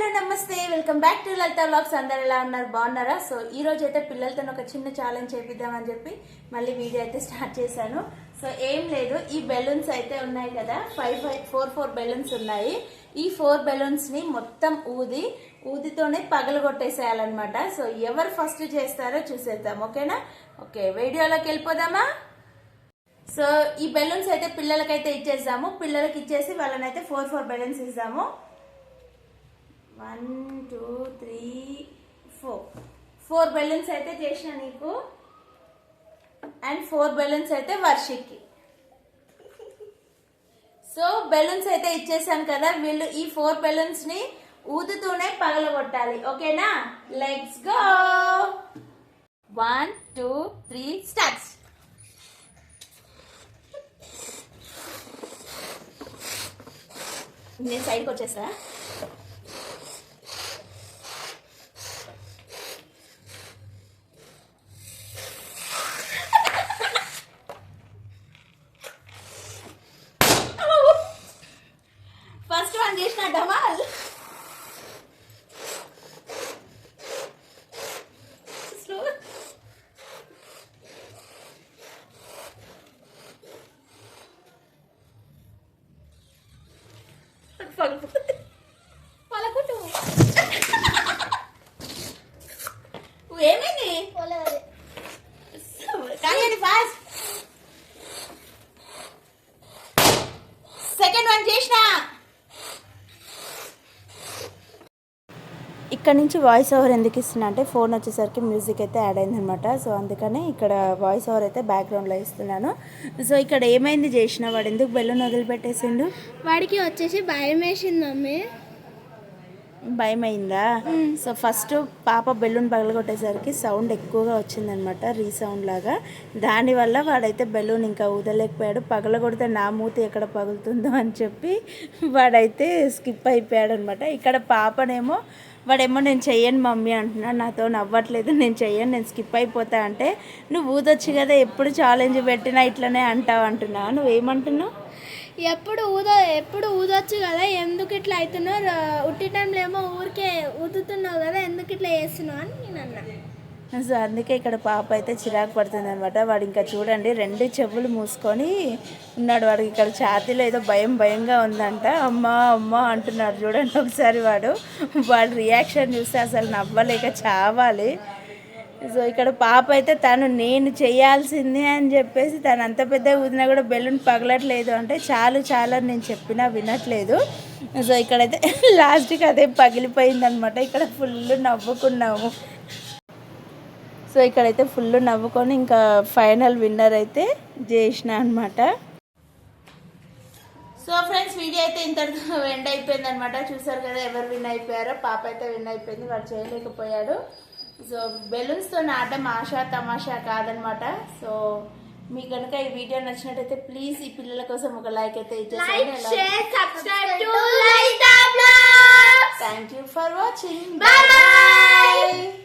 Hello namaste. Welcome back to Lalitha vlogs అందరు ఎలా ఉన్నారు? బాగున్నారా? సో ఈ రోజు అయితే పిల్లలతో ఒక చిన్న ఛాలెంజ్ చేపిద్దామని చెప్పి మళ్ళీ వీడియో అయితే స్టార్ట్ చేశాను. సో ఏం లేదు. ఈ బెలూన్స్ అయితే ఉన్నాయి కదా. Five five four four balloons ఉన్నాయి. ఈ ఫోర్ బెలూన్స్ని మొత్తం ఊది ఊదితోనే పగలు కొట్టేసేయాలన్నమాట. సో ఎవరు ఫస్ట్ చేస్తారో చూసేద్దాం. ఓకేనా ఓకే వీడియోలోకి వెళ్ళిపోదామా? సో ఈ బెలూన్స్ అయితే పిల్లలకైతే ఇచ్చేద్దాము. పిల్లలకి ఇచ్చేసి వాళ్ళనైతే ఫోర్ ఫోర్ బెలూన్స్ ఇద్దాము. One two three four. Four balloons అయితే చేసిన నీకు. అండ్ ఫోర్ బెలూన్స్ అయితే వర్షిక్కి సో బెలూన్స్ అయితే ఇచ్చేసాను కదా వీళ్ళు ఈ ఫోర్ బెలూన్స్ని ఊదుతూనే పగలగొట్టాలి. ఓకేనా? Let's go one two three starts నేను సైడ్కి వచ్చేసా ఫస్ట్ వన్ చేసిన డమాల్. పగలగొట్టు. ఏమైంది? కానీ ఫాస్ట్ సెకండ్ వన్ చేసిన. ఇక్కడ నుంచి వాయిస్ ఓవర్ ఎందుకు ఇస్తున్నా అంటే ఫోన్ వచ్చేసరికి మ్యూజిక్ అయితే యాడ్ అయిందనమాట సో అందుకని ఇక్కడ వాయిస్ ఓవర్ అయితే బ్యాక్గ్రౌండ్లో ఇస్తున్నాను. సో ఇక్కడ ఏమైంది చేసిన వాడు ఎందుకు బెలూన్ వదిలిపెట్టేసిండు? వాడికి వచ్చేసి భయం వేసింది మమ్మీ. భయం అయిందా సో ఫస్ట్ పాప బెలూన్ పగలగొట్టేసరికి సౌండ్ ఎక్కువగా వచ్చిందనమాట రీసౌండ్ లాగా. దానివల్ల వాడైతే బెలూన్ ఇంకా ఊదలేకపోయాడు. పగలగొడితే నా మూతి ఎక్కడ పగులుతుందో అని చెప్పి వాడైతే స్కిప్ అయిపోయాడు అనమాట ఇక్కడ పాపనేమో వాడేమో నేను చెయ్యను మమ్మీ అంటున్నాడు. నాతో నవ్వట్లేదు నేను చెయ్యను నేను స్కిప్ అయిపోతా అంటే నువ్వు ఊదొచ్చు కదా ఎప్పుడు ఛాలెంజ్ పెట్టినా ఇట్లనే అంటావు అంటున్నా నువ్వేమంటున్నావు? ఎప్పుడు ఊద ఎప్పుడు ఊదొచ్చు కదా ఎందుకు ఇట్లా అవుతున్నావు? ఉట్టి టైంలో ఏమో ఊరికే ఊదుతున్నావు కదా ఎందుకు ఇట్లా చేస్తున్నావు అని నేను అన్నా సో అందుకే ఇక్కడ పాప అయితే చిరాకు పడుతుంది అనమాట వాడు ఇంకా చూడండి రెండు చెవులు మూసుకొని ఉన్నాడు. వాడికి ఇక్కడ ఛాతీలో ఏదో భయం భయంగా ఉందంట. అమ్మా అమ్మా అంటున్నాడు చూడండి ఒకసారి వాడు. వాడి రియాక్షన్ చూస్తే అసలు నవ్వలేక చావాలి. సో ఇక్కడ పాప అయితే తను నేను చేయాల్సిందే అని చెప్పేసి తను అంత పెద్ద ఊదినా కూడా బెలూన్ పగలట్లేదు అంటే చాలు చాలు నేను చెప్పినా వినట్లేదు. సో ఇక్కడైతే లాస్ట్కి అదే పగిలిపోయిందనమాట ఇక్కడ ఫుల్ నవ్వుకున్నాము. సో ఇక్కడైతే ఫుల్ నవ్వుకొని ఇంకా ఫైనల్ విన్నర్ అయితే చేసిన అనమాట సో ఫ్రెండ్స్ వీడియో అయితే ఇంతటితో ఎండ్ అయిపోయింది అనమాట చూసారు కదా ఎవరు విన్ అయిపోయారో పాప అయితే విన్ అయిపోయింది వాడు చేయలేకపోయాడు. సో బెలూన్స్తో ఆడడం ఆశ తమాషా కాదనమాట సో మీకు కనుక ఈ వీడియో నచ్చినట్టయితే ప్లీజ్ ఈ పిల్లల కోసం ఒక లైక్ అయితే vlogs thank you for watching bye.